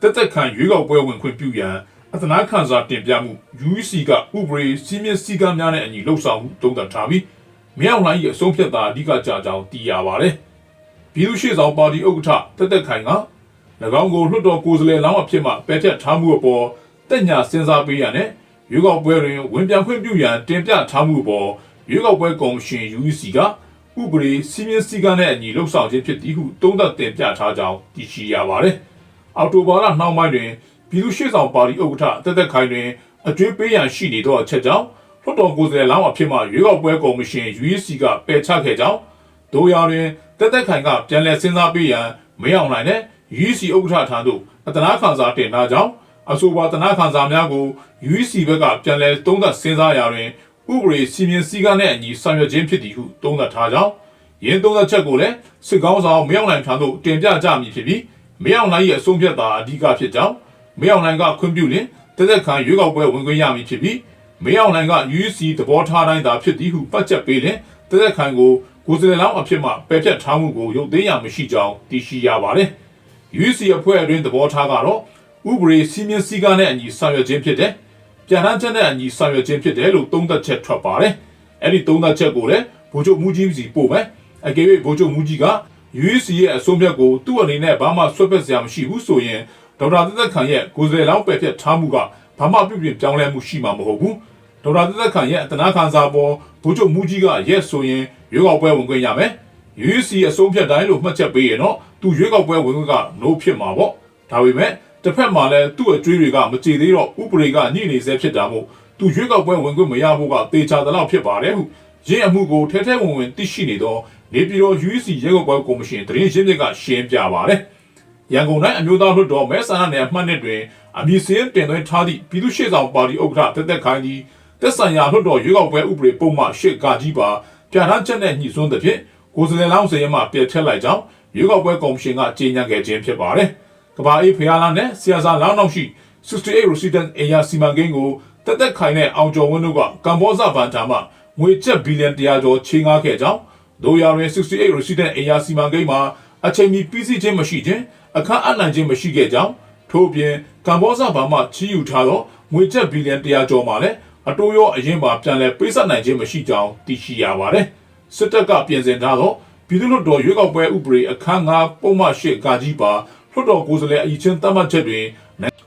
တက်တက်ခံရွေးကောက်ပွဲဝင်ခွင့်ပြုရန်အသနာခံစာတင်ပြမှု UEC ကဥပဒေစီမင်းစည်းကမ်းများနဲ့အညီလှုပ်ဆောင်မှုတုံ့တက်ထားပြီးမြောက်လိုင်း၏အဆုံးဖြတ်သာအဓိကကြကြောင်းသိရပါတယ်။ပြည်သူ့ရှေ့ဆောင်ပါတီဥက္ကဋ္ဌတက်တက်ခိုင်က၎င်းကိုလွှတ်တော်ကိုယ်စားလှယ်လောင်းအဖြစ်မှပယ်ဖျက်ထားမှုအပေါ်တက်ညာစဉ်းစားပေးရတဲ့ရွေးကောက်ပွဲတွင်ဝင်ပြန်ခွင့်ပြုရန်တင်ပြထားမှုအပေါ်ရွေးကောက်ပွဲကော်မရှင် UEC ကဥပဒေစီမင်းစည်းကမ်းနဲ့အညီလှုပ်ဆောင်ခြင်းဖြစ်သည်ဟုတုံ့တက်တင်ပြထားကြောင်းသိရှိရပါတယ်။ အော်တိုဘာလနှောင်းပိုင်းတွင်ပြည်သူ့ရှေ့ဆောင်ပါတီဥက္ကဋ္ဌတက်တက်ခိုင်တွင်အကျွေးပေးရန်ရှိနေသောအချက်ကြောင့်လွှတ်တော်ကိုယ်စားလှယ်လောင်းအဖြစ်မှရွေးကောက်ပွဲကော်မရှင် UEC ကပယ်ချခဲ့ကြောင်းတို့ရာတွင်တက်တက်ခိုင်ကပြန်လည်စဉ်းစားပေးရန်မရောက်နိုင်တဲ့ UEC ဥက္ကဋ္ဌထံသို့အတနာခံစာတင်ထားကြောင်းအဆိုပါတနာခံစာများကို UEC ဘက်ကပြန်လည်သုံးသပ်စဉ်းစားရာတွင်ဥပဒေစီမင်းစည်းကမ်းနဲ့အညီဆောင်ရွက်ခြင်းဖြစ်သည်ဟုသုံးသပ်ထားကြောင်းရင်းသုံးသပ်ချက်ကိုလည်းစစ်ကောင်းဆောင်မရောက်နိုင်ထံသို့တင်ပြကြမည်ဖြစ်ပြီး မရောက်နိုင်ရဲ့အဆုံးဖြတ်သာအဓိကဖြစ်ကြောင်းမရောက်နိုင်ကခွင့်ပြုလင်တက်သက်ခံရွေးကောက်ပွဲဝင်ခွင့်ရမည်ဖြစ်ပြီးမရောက်နိုင်က UEC သဘောထားတိုင်းသာဖြစ်သည်ဟုပတ်ချက်ပေးလင်တက်သက်ခံကိုကိုယ်စားလှယ်လောင်းအဖြစ်မှပယ်ဖျက်ထားမှုကိုရုပ်သိမ်းရမရှိကြောင်းသိရှိရပါတယ်။ UEC အဖွဲ့အတွင်းသဘောထားကတော့ဥပဒေစီမင်းစည်းကမ်းနဲ့အညီဆောင်ရွက်ခြင်းဖြစ်တယ်။ပြန်နှံချက်နဲ့အညီဆောင်ရွက်ခြင်းဖြစ်တယ်လို့သုံးသပ်ချက်ထွက်ပါတယ်။အဲ့ဒီသုံးသပ်ချက်ကိုလည်းဗိုလ်ချုပ်မူကြီးစီပို့မယ်။အကယ်၍ဗိုလ်ချုပ်မူကြီးက UEC ရဲ့အဆုံးဖြတ်ကိုသူ့အနေနဲ့ဘာမှဆွတ်ဖက်စရာမရှိဘူးဆိုရင်ဒေါက်တာသက်သက်ခံရဲ့ကိုယ်စားလှယ်လောင်းပယ်ဖျက်ထားမှုကဘာမှပြုပြင်ပြောင်းလဲမှုရှိမှာမဟုတ်ဘူး။ဒေါက်တာသက်သက်ခံရဲ့အတနာခံစာပေါ်ဗိုလ်ချုပ်မူကြီးကရက်ဆိုရင်ရွေးကောက်ပွဲဝင်ခွင့်ရမယ်။ UEC အဆုံးဖြတ်တိုင်းလို့မှတ်ချက်ပေးရင်တော့သူရွေးကောက်ပွဲဝင်ခွင့်က no ဖြစ်မှာပေါ့။ဒါပေမဲ့တစ်ဖက်မှာလည်းသူ့အကျွေးတွေကမကြေသေးတော့ဥပဒေကညှိနေစေဖြစ်တာမို့သူရွေးကောက်ပွဲဝင်ခွင့်မရဖို့ကတေချာသလောက်ဖြစ်ပါတယ်ဟုရင်းအမှုကိုထဲထဲဝင်ဝင်သိရှိနေတော့ နေပြည်တော် UEC ရဲကောက်ပွဲကော်မရှင်တရင်ရှင်းမြစ်ကရှင်းပြပါတယ်။ရန်ကုန်တိုင်းအမျိုးသားလွှတ်တော်မဲဆန္ဒနယ်အမှတ်နှစ်တွင်အမည်စင်းတင်သွင်းထားသည့်ပြည်သူ့ရှေ့ဆောင်ပါတီဥက္ကဋ္ဌတက်တက်ခိုင်းကြီးတက်ဆိုင်ရာလွှတ်တော်ရွေးကောက်ပွဲဥပဒေပုံမှန်၈ကကြီးပါပြဋ္ဌာန်းချက်နဲ့ညှိစွန်းသဖြင့်ကိုယ်စားလှယ်လောင်းစရင်မှပြည့်ထက်လိုက်ကြောင်းရွေးကောက်ပွဲကော်မရှင်ကကြေညာခဲ့ခြင်းဖြစ်ပါတယ်။ကဘာအေးဖျားလာနဲ့ဆီယာစာလောင်းနောက်ရှိ68 resident area စီမံကိန်းကိုတက်တက်ခိုင်နဲ့အောင်ကျော်ဝင်းတို့ကကမ္ဘောဇဘန်တာမှငွေကျပ်ဘီလီယံ100ကျော်ချေးငှားခဲ့ကြောင်း ဒိုယာတွင်68 resident area စီမံကိန်းမှာအချိန်မီပြီးစီးခြင်းမရှိခြင်းအခန့်အနှံ့ခြင်းမရှိခဲ့ကြောင်းထို့ပြင်ကမ္ဘောဇဘာမှချီးယူထားသောငွေကျပ်ဘီလီယံ100ကျော်မှာလည်းအတိုးရောအရင်ပါပြန်လည်ပေးဆက်နိုင်ခြင်းမရှိကြောင်းသိရှိရပါတယ်စစ်တပ်ကပြင်ဆင်ထားသောပြည်သူ့လွှတ်တော်ရွေးကောက်ပွဲဥပဒေအခန်း9ပုံမှန်8ကကြီးပါလွှတ်တော်ကိုယ်စားလှယ်အကြီးချင်းသတ်မှတ်ချက်တွင်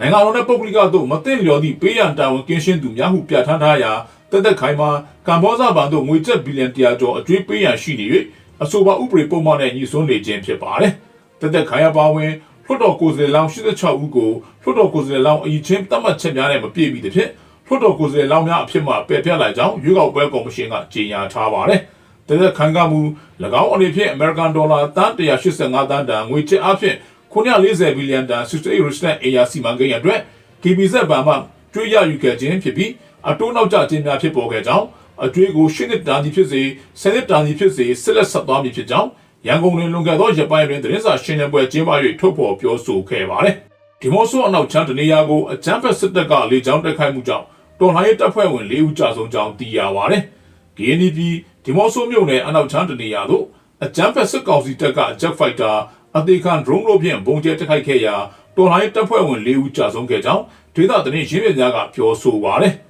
နိုင်ငံတော်နဲ့ပုဂ္ဂလိကတို့မသိလျော်သည့်ပေးရန်တာဝန်ကင်းရှင်းသူများဟုပြဋ္ဌာန်းထားရာ တက်တက်ခိုင်မှာကမ္ဘောဇဘဏ်တို့ငွေကျပ်ဘီလီယံ100ကျော်အကျွေးပေးရန်ရှိနေ၍အဆိုပါဥပဒေပုံမှန်နဲ့ညီစွန်းနေခြင်းဖြစ်ပါတယ်တက်တက်ခိုင်ရပါဝင်လွှတ်တော်ကိုယ်စားလှယ်လောင်း86ဦးကိုလွှတ်တော်ကိုယ်စားလှယ်လောင်းအကြီးချင်းသတ်မှတ်ချက်များနဲ့မပြည့်မီသဖြင့်လွှတ်တော်ကိုယ်စားလှယ်လောင်းများအဖြစ်မှပယ်ဖျက်လိုက်ကြောင်းရွေးကောက်ပွဲကော်မရှင်ကကြေညာထားပါတယ်။တသက်ခံကမှု၎င်းအနေဖြင့် American Dollar တန်185တန်တန်ငွေချစ်အဖြစ်940ဘီလီယံတန်68 Russian Air စီမံကိန်းအတွက် KBZ ဘဏ်မှကျွေးရယူခဲ့ခြင်းဖြစ်ပြီး အတိုးနောက်ကျခြင်းများဖြစ်ပေါ်ခဲ့ကြောင်းအကျွေးကိုရှင်းနှစ်တန်ကြီးဖြစ်စေဆယ်နှစ်တန်ကြီးဖြစ်စေဆက်လက်ဆက်သွားမည်ဖြစ်ကြောင်းရန်ကုန်တွင်လွန်ခဲ့သောရက်ပိုင်းတွင်သတင်းစာရှင်းလင်းပွဲကျင်းပ၍ထုတ်ဖော်ပြောဆိုခဲ့ပါတယ်။ဒီမော့ဆိုအနောက်ချမ်းတနေရာကိုအကြမ်းဖက်စစ်တပ်ကလေကြောင်းတိုက်ခိုက်မှုကြောင့်တော်လှန်ရေးတပ်ဖွဲ့ဝင်၄ဦးကြာဆုံးကြောင်းသိရပါတယ်။ KNP ဒီမော့ဆိုမြို့နယ်အနောက်ချမ်းတနေရာသို့အကြမ်းဖက်စစ်ကောင်စီတပ်က Jet Fighter အသေးခံ drone တို့ဖြင့်ပုံကျဲတိုက်ခိုက်ခဲ့ရာတော်လှန်ရေးတပ်ဖွဲ့ဝင်၄ဦးကြာဆုံးခဲ့ကြောင်းဒေသသတင်းရင်းမြစ်များကပြောဆိုပါတယ်။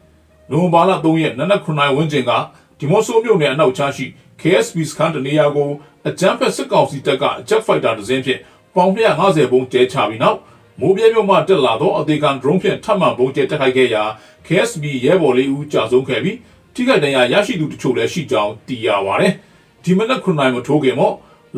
နိုဝင်ဘာလ3ရက်နနက်9နာရီဝန်းကျင်ကဒီမော့ဆိုမြို့နယ်အနောက်ချမ်းရှိ KSB စခန်းတနေရာကိုအကြမ်းဖက်စစ်ကောင်စီတပ်က Jet Fighter တစ်စင်းဖြင့်ပေါင်150ဘုံကျဲချပြီးနောက်မိုးပြဲမြို့မှတက်လာသောအသေးခံ drone ဖြင့်ထပ်မံဘုံကျဲတိုက်ခိုက်ခဲ့ရာ KSB ရဲဘော်လေးဦးကြာဆုံးခဲ့ပြီးထိခိုက်ဒဏ်ရာရရှိသူတချို့လည်းရှိကြောင်းသိရပါတယ်။ဒီမနက်9နာရီမထိုးခင်မှာ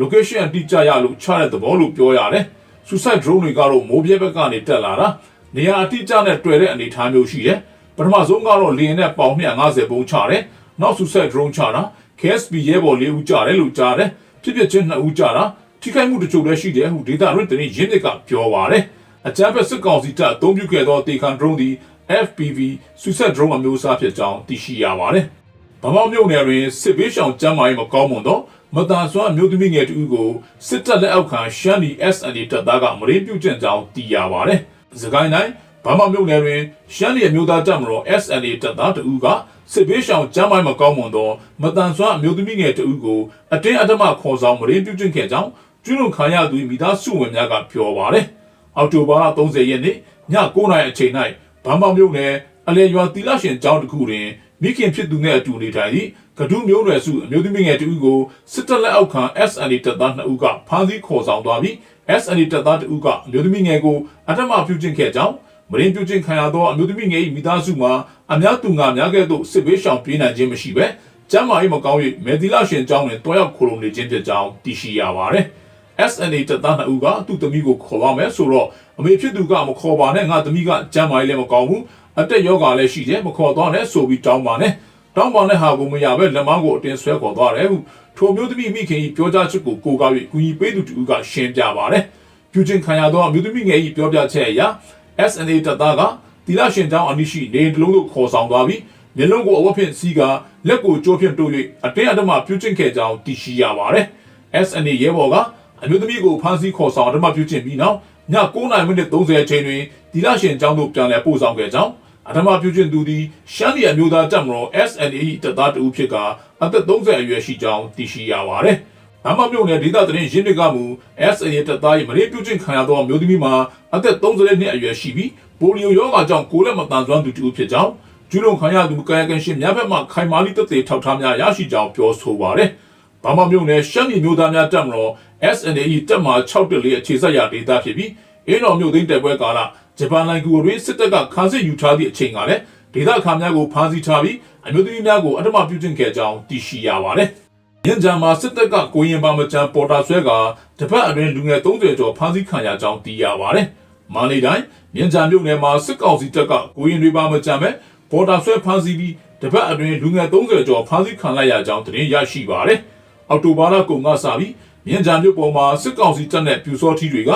location အတိအကျရလို့ချတဲ့သဘောလို့ပြောရတယ်။ suicide drone တွေကတော့မိုးပြဲဘက်ကနေတက်လာတာနေရာအတိအကျနဲ့တွေ့တဲ့အနေအထားမျိုးရှိတယ်။ ပထမဆုံးကတော့လေယာဉ်နဲ့ပေါင်250ဘုံချတယ်။နောက် suicide drone ချတာ KSB ရဲဘော်လေးဦးကြတယ်လို့ကြားတယ်။ဖြစ်ဖြစ်ချင်းနှစ်ဦးကြတာထိခိုက်မှုတချို့လည်းရှိတယ်ဟုဒေတာရင်းတရင်ရင်းမြစ်ကပြောပါတယ်။အကြမ်းဖက်စစ်ကောင်စီတပ်အုံပြုခဲ့သောတေခံ drone သည် FPV suicide drone အမျိုးအစားဖြစ်ကြောင်းသိရှိရပါတယ်။ဗမာမြို့နယ်တွင်စစ်ဘေးရှောင်ကျမ်းမာရေးမကောင်းမွန်သောမတန်ဆွမ်းအမျိုးသမီးငယ်တဦးကိုစစ်တပ်လက်အောက်ခံရှမ်းဒီ SND တပ်သားကမရင်းပြုတ်ကျင့်ကြောင်းသိရပါတယ်။စကိုင်းတိုင်း ဗမာမြို့နယ်တွင်ရှမ်းဒီအမျိုးသားတပ်မတော် SND တပ်သားတဦးကစစ်ဘေးရှောင်ကျမ်းမာရေးမကောင်းမွန်သောမတန်ဆွမ်းအမျိုးသမီးငယ်တဦးကိုအတင်းအဓမ္မခေါ်ဆောင်မရင်းပြုတ်ကျင့်ခဲ့ကြောင်းကျွလွန်ခံရသူမိသားစုဝင်များကပြောပါတယ်။အောက်တိုဘာလ30ရက်နေ့ည9:00နာရီအချိန်၌ဗန်မောင်မြို့နယ်အလဲရွာတီလာရှင်ကျောင်းတစ်ခုတွင်မိခင်ဖြစ်သူနဲ့အတူနေထိုင်သည့်ကဒုမျိုးနွယ်စုအမျိုးသမီးငယ်တဦးကိုစစ်တပ်လက်အောက်ခံ SND တပ်သား2ဦးကဖမ်းဆီးခေါ်ဆောင်သွားပြီး SND တပ်သား2ဦးကအမျိုးသမီးငယ်ကိုအထမပြုကျင့်ခဲ့ကြောင်း မရင်းပြုကျင့်ခံရသောအမျိုးသမီးငယ်၏မိသားစုမှာအများသူငါများကဲ့သို့စစ်ဘေးရှောင်ပြေးနိုင်ခြင်းမရှိဘဲကျမ်းမာရေးမကောင်း၍မေဒီလာရှင်ကျောင်းတွင်တွားရောက်ခိုလုံနေခြင်းဖြစ်ကြောင်းသိရှိရပါသည် SNA တပ်သား2ဦးကသူ့သမီးကိုခေါ်ပါမယ်ဆိုတော့အမေဖြစ်သူကမခေါ်ပါနဲ့ငါသမီးကကျမ်းမာရေးလည်းမကောင်းဘူးအတက်ယောဂါလည်းရှိတယ်မခေါ်တော့နဲ့ဆိုပြီးတောင်းပါနဲ့တောင်းပါနဲ့ဟာကိုမရပဲလက်မကိုအတင်းဆွဲခေါ်သွားတယ်ဟုထိုမျိုးသမီးမိခင်ကြီးပြောကြားချက်ကိုကိုးကား၍ကူညီပေးသူတူကရှင်းပြပါတယ်ပြုချင်းခံရသောအမျိုးသမီးငယ်ကြီးပြောပြချက်အရ SNA တပ်သားကတီလာရှင်တောင်းအနိရှိနေတလုံးကိုခေါ်ဆောင်သွားပြီးမျက်လုံးကိုအဝတ်ဖြင့်စီးကလက်ကိုကြိုးဖြင့်တိုး၍အတင်းအဓမ္မပြုချင်းခဲ့ကြောင်းသိရှိရပါတယ် SNA ရဲဘော်ကအမျိုးသမီးကိုဖမ်းဆီးခေါ်ဆောင်အဓမ္မပြုချင်းပြီးနောက်ည9:30မိနစ်30အချိန်တွင်တီလာရှင်ကျောင်းသို့ပြန်လည်ပို့ဆောင်ခဲ့ကြောင်းအဓမ္မပြုချင်းသူသည်ရှမ်းပြည်အမျိုးသားတပ်မတော် SNA တပ်သားတဦးဖြစ်ကအသက်30အရွယ်ရှိကြောင်းသိရှိရပါတယ်။ အမမြို့နယ်ဒေသသတင်းရင်းမြစ်ကမူ SNA တပ်သား၏မရေပြုချင်းခံရသောအမျိုးသမီးမှာအသက်30နှစ်အရွယ်ရှိပြီးပိုလီယိုရောဂါကြောင့်ကိုယ်လက်မတန်ဆွမ်းသူတဦးဖြစ်ကြောင်းကျူးလွန်ခံရသူကာယကံရှင်များဘက်မှခိုင်မာလိတသက်ထောက်ထားများရရှိကြောင်းပြောဆိုပါတယ်။ဘာမမြို့နယ်ရှမ်းပြည်မြို့သားများတပ်မတော် SNA တပ်မှ614အခြေစိုက်ရာဒေသဖြစ်ပြီးအင်းတော်မြို့သိမ်းတပ်ပွဲကာလဂျပန်နိုင်ငံကိုတွင်စစ်တပ်ကခါစစ်ယူထားသည့်အချိန်ကလည်းဒေသခံများကိုဖမ်းဆီးထားပြီးအမျိုးသမီးများကိုအထမပြုကျင့်ခဲ့ကြောင်းသိရှိရပါတယ်။ ရန်ဂျာမှာစစ်တပ်ကကိုရင်ပါမချန်ပေါ်တာဆွဲကတပတ်အတွင်းလူငယ်30ကျော်ဖမ်းဆီးခံရကြောင်းသိရပါတယ်။မန္တလေးတိုင်းမြင်းကြံမြို့နယ်မှာစစ်ကောင်စီတပ်ကကိုရင်တွေပါမချန်မဲ့ပေါ်တာဆွဲဖမ်းဆီးပြီးတပတ်အတွင်းလူငယ်30ကျော်ဖမ်းဆီးခံလိုက်ရကြောင်းသတင်းရရှိပါတယ်။အော်တိုဘာလကုန်ကစပြီးမြင်းကြံမြို့ပေါ်မှာစစ်ကောင်စီတပ်နဲ့ပြူစောထီတွေက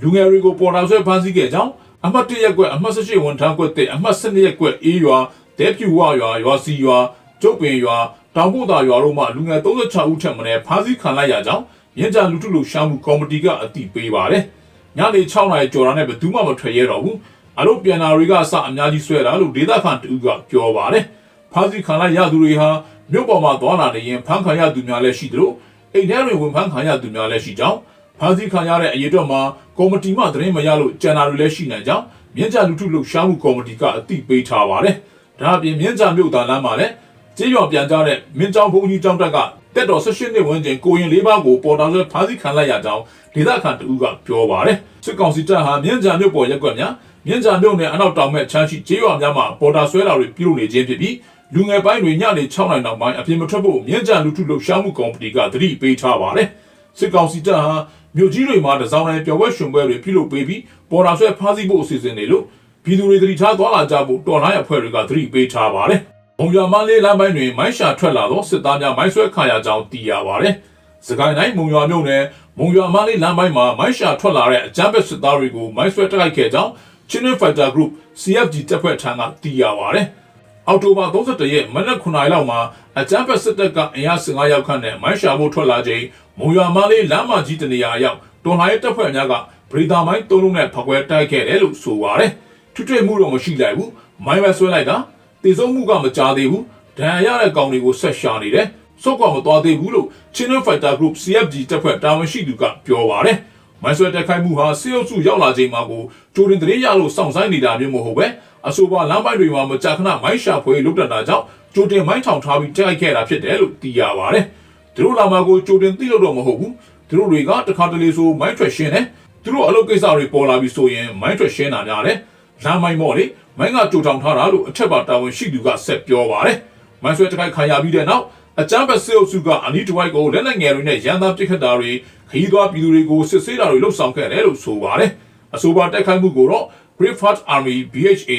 လူငယ်တွေကိုပေါ်တာဆွဲဖမ်းဆီးခဲ့ကြောင်းအမှတ်၁ရက်ကွက်အမှတ်၁၈ဝန်ထမ်းကွက်တဲ့အမှတ်၁၂ရက်ကွက်အေးရွာတဲပြူဝရွာရွာစီရွာကျုပ်ပင်ရွာ တောင်ပို့တာရွာတို့မှလူငယ်36ဦးထက်မနည်းဖမ်းဆီးခံလိုက်ရကြောင်းမြင်းကြံလူထုလူရှာမှုကော်မတီကအတည်ပြုပါတယ်။ညနေ6နာရီကျော်တာနဲ့ဘယ်သူမှမထွက်ရဲတော့ဘူး။အလို့ပြန်နာတွေကစအများကြီးဆွဲတာလို့ဒေသခံတူကပြောပါတယ်။ဖမ်းဆီးခံလိုက်ရသူတွေဟာမြို့ပေါ်မှာသွားလာနေရင်ဖမ်းခံရသူများလည်းရှိသလိုအိမ်ထဲတွင်ဝင်ဖမ်းခံရသူများလည်းရှိကြောင်းဖမ်းဆီးခံရတဲ့အရေးတော့မှာကော်မတီမှသတင်းမရလို့ကြံနာတွေလည်းရှိနိုင်ကြောင်းမြင်းကြလူထုလှုပ်ရှားမှုကော်မတီကအသိပေးထားပါတယ်။ဒါအပြင်မြင်းကြမြို့သားလမ်းမှာလည်း ကြေးရွာပြန်ကြတဲ့မင်းကြောင်ဘုံကြီးကျောင်းတက်ကတက်တော်18နှစ်ဝန်းကျင်ကိုရင်လေးပါးကိုပေါ်တော်ဆွဲဖမ်းဆီးခံလိုက်ရကြောင်းဒေသခံတဦးကပြောပါတယ်။စစ်ကောင်စီတပ်ဟာမြင်းကြမြို့ပေါ်ရက်ကွက်များမြင်းကြမြို့နယ်အနောက်တောင်ဘက်ချမ်းရှိကြေးရွာများမှာပေါ်တာဆွဲတာတွေပြုလုပ်နေခြင်းဖြစ်ပြီးလူငယ်ပိုင်းတွေညနေ6နိုင်နောက်ပိုင်းအပြင်မထွက်ဖို့မြင်းကြလူထုလှုပ်ရှားမှုကော်မတီကသတိပေးထားပါတယ်။စစ်ကောင်စီတပ်ဟာမြို့ကြီးတွေမှာတစောင်းတိုင်းပျော်ဝဲရှင်ပွဲတွေပြုလုပ်ပေးပြီးပေါ်တာဆွဲဖမ်းဆီးဖို့အစီအစဉ်တွေလို့ပြည်သူတွေသတိထားသွားလာကြဖို့တော်လှန်ရေးအဖွဲ့တွေကသတိပေးထားပါတယ်။ ဘုံရွာမလေးလမ်းပိုင်းတွင်မိုင်းရှာထွက်လာသောစစ်သားများမိုင်းဆွဲခံရကြောင်းသိရပါတယ်။စကိုင်းတိုင်းမုံရွာမြို့နယ်မုံရွာမလေးလမ်းပိုင်းမှာမိုင်းရှာထွက်လာတဲ့အကြမ်းဖက်စစ်သားတွေကိုမိုင်းဆွဲတိုက်ခိုက်ခဲ့ကြောင်း Chinook Fighter Group CFG တပ်ဖွဲ့ထံကသိရပါတယ်။အောက်တိုဘာ31ရက်မနက်9:00နာရီလောက်မှာအကြမ်းဖက်စစ်တပ်ကအင်အား15ယောက်ခန့်နဲ့မိုင်းရှာဖို့ထွက်လာချိန်မုံရွာမလေးလမ်းမကြီးတနေရာရောက်တွန်လှန်ရေးတပ်ဖွဲ့များကဗရီတာမိုင်းသုံးလုံးနဲ့ဖောက်ခွဲတိုက်ခဲ့တယ်လို့ဆိုပါတယ်။ထွတ်ထွတ်မှုတော့မရှိလိုက်ဘူး။မိုင်းပဲဆွဲလိုက်တာ။ တေဆုံးမှုကမကြသေးဘူး။ဒဏ်ရာရတဲ့ကောင်တွေကိုဆက်ရှာနေတယ်။စော့ကွာမသွားသေးဘူးလို့ Chinook Fighter Group CFG တပ်ဖွဲ့တာဝန်ရှိသူကပြောပါတယ်။မိုင်းဆွဲတက်ခိုက်မှုဟာစေအုပ်စုရောက်လာချိန်မှာကိုကြိုတင်တရေရလို့စောင့်ဆိုင်နေတာမျိုးမဟုတ်ပဲအဆိုပါလမ်းပိုင်းတွေမှာမကြာခဏမိုင်းရှာဖွေလုတ်တက်တာကြောင့်ကြိုတင်မိုင်းထောင်ထားပြီးတိုက်ခိုက်ခဲ့တာဖြစ်တယ်လို့သိရပါတယ်။သူတို့လာမှာကိုကြိုတင်သိလို့တော့မဟုတ်ဘူး။သူတို့တွေကတခါတလေဆိုမိုင်းထွက်ရှင်းတယ်။သူတို့အလုပ်ကိစ္စတွေပေါ်လာပြီးဆိုရင်မိုင်းထွက်ရှင်းတာများတယ်။ လမ်းမိုင်းမော့လေမိုင်းကကြိုထောင်ထားတာလို့အထက်ပါတာဝန်ရှိသူကဆက်ပြောပါတယ်။မိုင်းဆွဲတိုက်ခိုက်ခံရပြီးတဲ့နောက်အကြမ်းဖက်စစ်အုပ်စုကအနီးတစ်ဝိုက်ကိုလက်နက်ငယ်တွေနဲ့ရန်သားပစ်ခတ်တာတွေခရီးသွားပြည်သူတွေကိုစစ်ဆေးတာတွေလှုပ်ဆောင်ခဲ့တယ်လို့ဆိုပါတယ်။အဆိုပါတိုက်ခိုက်မှုကိုတော့ Brave Heart Army BHA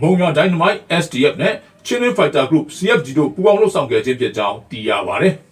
မုံရ Dynamite SDF နဲ့ Chinese Fighter Group CFG တို့ပူးပေါင်းလှုပ်ဆောင်ခဲ့ခြင်းဖြစ်ကြောင်းသိရပါတယ်။